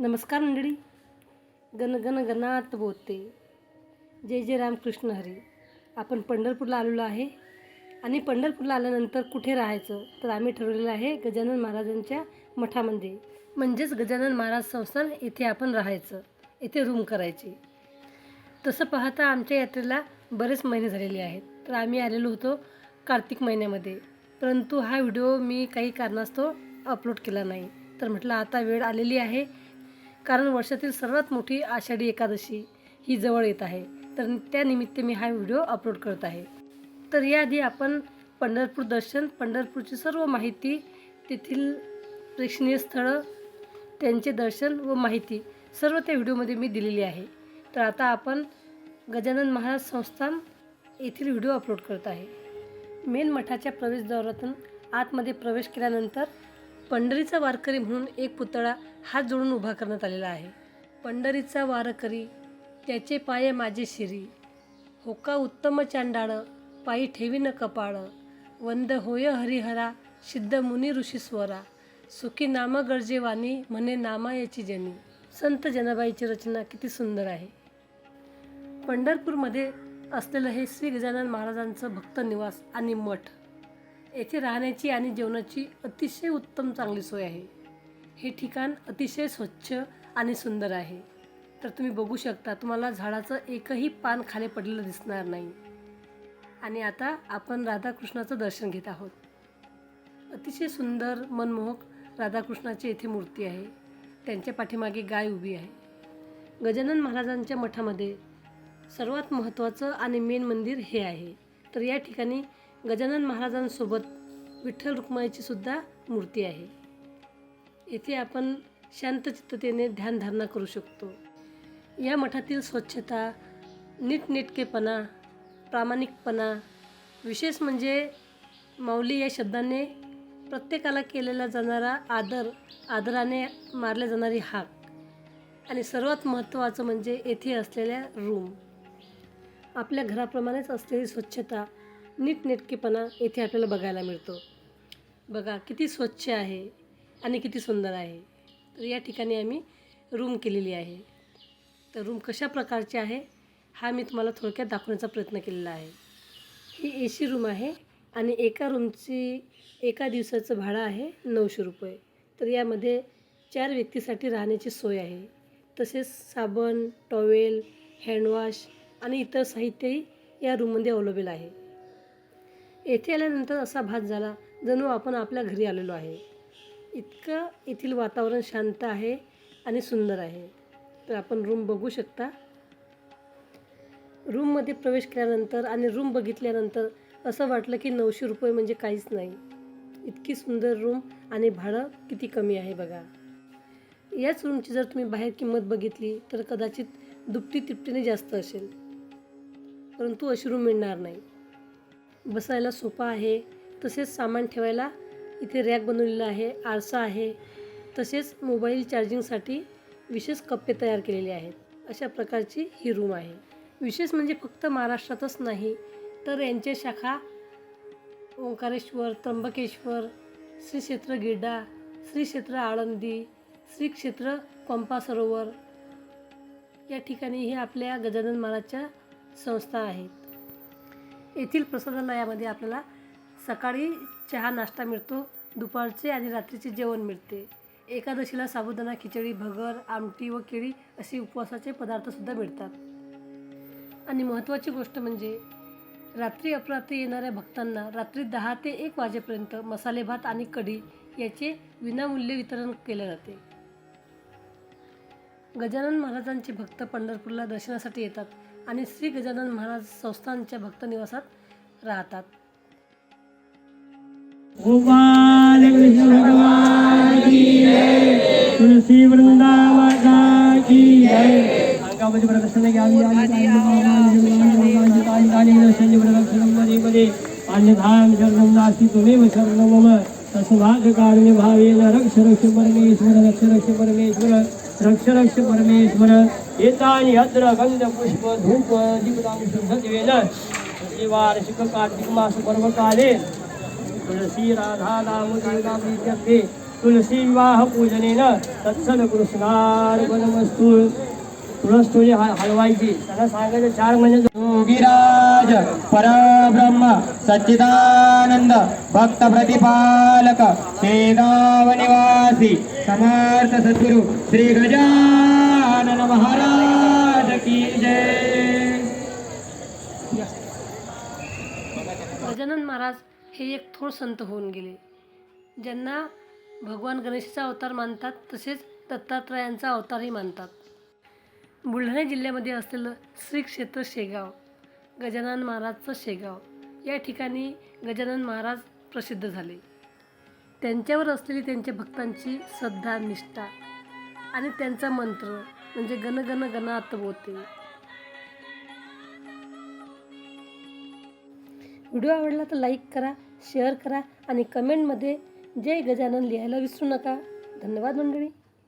नमस्कार मंडळी. गण गण गणात बोलते. जय जय रामकृष्ण हरी. आपण पंढरपूरला आलेलो आहे. आणि पंढरपूरला आल्यानंतर कुठे राहायचं? तर आम्ही ठरवलेलं आहे गजानन महाराजांच्या मठामध्ये. म्हणजेच गजानन महाराज संस्थान येथे आपण राहायचं. येथे रूम करायची. तसं पाहता आमच्या यात्रेला बरेच महिने झालेले आहेत. तर आम्ही आलेलो होतो कार्तिक महिन्यामध्ये. परंतु हा व्हिडिओ मी काही कारणास्तव अपलोड केला नाही. तर म्हटलं आता वेळ आलेली आहे. कारण वर्षातील सर्वात मोठी आषाढी एकादशी ही जवळ येत आहे. तर त्यानिमित्त मी हा व्हिडिओ अपलोड करत आहे. तर याआधी आपण पंढरपूर दर्शन पंढरपूरची सर्व माहिती तेथील प्रेक्षणीय स्थळं त्यांचे दर्शन व माहिती सर्व त्या व्हिडिओमध्ये मी दिलेली आहे. तर आता आपण गजानन महाराज संस्थान येथील व्हिडिओ अपलोड करत आहे. मेन मठाच्या प्रवेशद्वारातून आतमध्ये प्रवेश केल्यानंतर पंढरीचा वारकरी म्हणून एक पुतळा हात जोडून उभा करण्यात आलेला आहे. पंढरीचा वारकरी त्याचे पाय माझे शिरी. होका उत्तम चांडाळ पायी ठेवीन कपाळ. वंद होय हरिहरा सिद्ध मुनी ऋषी स्वरा. सुखी नाम गरजे वाणी म्हणे नामायाची जनी. संत जनाबाईची रचना किती सुंदर आहे. पंढरपूरमध्ये असलेलं हे श्री गजानन महाराजांचं भक्त निवास आणि मठ. येथे राहण्याची आणि जेवणाची अतिशय उत्तम चांगली सोय आहे. हे ठिकाण अतिशय स्वच्छ आणि सुंदर आहे. तर तुम्ही बघू शकता तुम्हाला झाडाचं एकही पान खाली पडलेलं दिसणार नाही. आणि आता आपण राधाकृष्णाचं दर्शन घेत आहोत. अतिशय सुंदर मनमोहक राधाकृष्णाची येथे मूर्ती आहे. त्यांच्या पाठीमागे गाय उभी आहे. गजानन महाराजांच्या मठामध्ये सर्वात महत्त्वाचं आणि मेन मंदिर हे आहे. तर या ठिकाणी गजानन महाराजांसोबत विठ्ठल रुक्माईची सुद्धा मूर्ती आहे. येथे आपण शांतचित्ततेने ध्यानधारणा करू शकतो. या मठातील स्वच्छता नीटनेटकेपणा प्रामाणिकपणा विशेष म्हणजे माऊली या शब्दाने प्रत्येकाला केलेला जाणारा आदर आदराने मारल्या जाणारी हाक आणि सर्वात महत्त्वाचं म्हणजे येथे असलेल्या रूम. आपल्या घराप्रमाणेच असलेली स्वच्छता नीटनेटकेपणा येथे आपल्याला बघायला मिळतो. बघा किती स्वच्छ आहे आणि किती सुंदर आहे. तर या ठिकाणी आम्ही रूम केलेली आहे. तर रूम कशा प्रकारची आहे हा मी तुम्हाला थोडक्यात दाखवण्याचा प्रयत्न केलेला आहे. ही ए सी रूम आहे आणि एका रूमची एका दिवसाचं भाडं आहे नऊशे रुपये. तर यामध्ये चार व्यक्तीसाठी राहण्याची सोय आहे. तसेच साबण टॉवेल हँडवॉश आणि इतर साहित्यही या रूममध्ये अवेलेबल आहे. येथे आल्यानंतर असा भास झाला जणू आपण आपल्या घरी आलेलो आहे. इतकं येथील वातावरण शांत आहे आणि सुंदर आहे. तर आपण रूम बघू शकता. रूममध्ये प्रवेश केल्यानंतर आणि रूम बघितल्यानंतर असं वाटलं की नऊशे रुपये म्हणजे काहीच नाही. इतकी सुंदर रूम आणि भाडं किती कमी आहे बघा. याच रूमची जर तुम्ही बाहेर किंमत बघितली तर कदाचित दुपटी तिपटीने जास्त असेल. परंतु अशी रूम मिळणार नाही. बसायला सोफा आहे. तसेच सामान ठेवायला इथे रॅक बनवलेला आहे आरसा आहे. तसेच मोबाईल चार्जिंगसाठी विशेष कप्पे तयार केलेले आहेत. अशा प्रकारची ही रूम आहे. विशेष म्हणजे फक्त महाराष्ट्रातच नाही तर यांच्या शाखा ओंकारेश्वर त्र्यंबकेश्वर श्री क्षेत्र गिरडा श्री क्षेत्र आळंदी श्री क्षेत्र पंपा सरोवर या ठिकाणी हे आपल्या गजानन महाराजच्या संस्था आहेत. येथील प्रसादालयामध्ये आपल्याला सकाळी चहा नाश्ता मिळतो दुपारचे आणि रात्रीचे जेवण मिळते. एकादशीला साबुदाणा खिचडी भगर आमटी व केळी असे उपवासाचे पदार्थसुद्धा मिळतात. आणि महत्त्वाची गोष्ट म्हणजे रात्री अपरात्री येणाऱ्या भक्तांना रात्री दहा ते एक वाजेपर्यंत मसाले भात आणि कढी याचे विनामूल्य वितरण केले जाते. गजानन महाराजांचे भक्त पंढरपूरला दर्शनासाठी येतात आणि श्री गजानन महाराज संस्थानच्या भक्त निवासात राहतात गोपाल तुलसी प्रदर्शन घ्यावी अन्यधाम शरणं नास्ति त्वमेव शरणं मम तस्मात् कारुण्यभावेन रक्ष रक्ष परमेश्वर रक्ष रक्ष परमेश्वर रक्ष रक्ष परमेश्वर एतानि अत्र गंध पुष्प धूप दीपदानि शुद्धत्वेन वार्षिक कार्तिक मास पर्वकाले. तुलसी राधा नाम इत्यर्थे तुलसी विवाह पूजनेन तत्सद तुळस थोडी हलवायची त्याला सांगायचं चार महिने योगीराज परब्रह्म सच्चिदानंद भक्त प्रतिपालक शेगाव निवासी समर्थ सद्गुरु श्री गजानन महाराज की जय। गजानन महाराज हे एक थोर संत होऊन गेले. ज्यांना भगवान गणेशाचा अवतार मानतात तसेच दत्तात्रयांचा अवतारही मानतात. बुलढाणा जिल्ह्यामध्ये असलेलं श्री क्षेत्र शेगाव गजानन महाराजचं शेगाव या ठिकाणी गजानन महाराज प्रसिद्ध झाले. त्यांच्यावर असलेली त्यांच्या भक्तांची श्रद्धा निष्ठा आणि त्यांचा मंत्र म्हणजे गण गण गणात बोते व्हिडिओ आवडला तर लाईक करा शेअर करा आणि कमेंटमध्ये जय गजानन लिहायला विसरू नका. धन्यवाद मंडळी.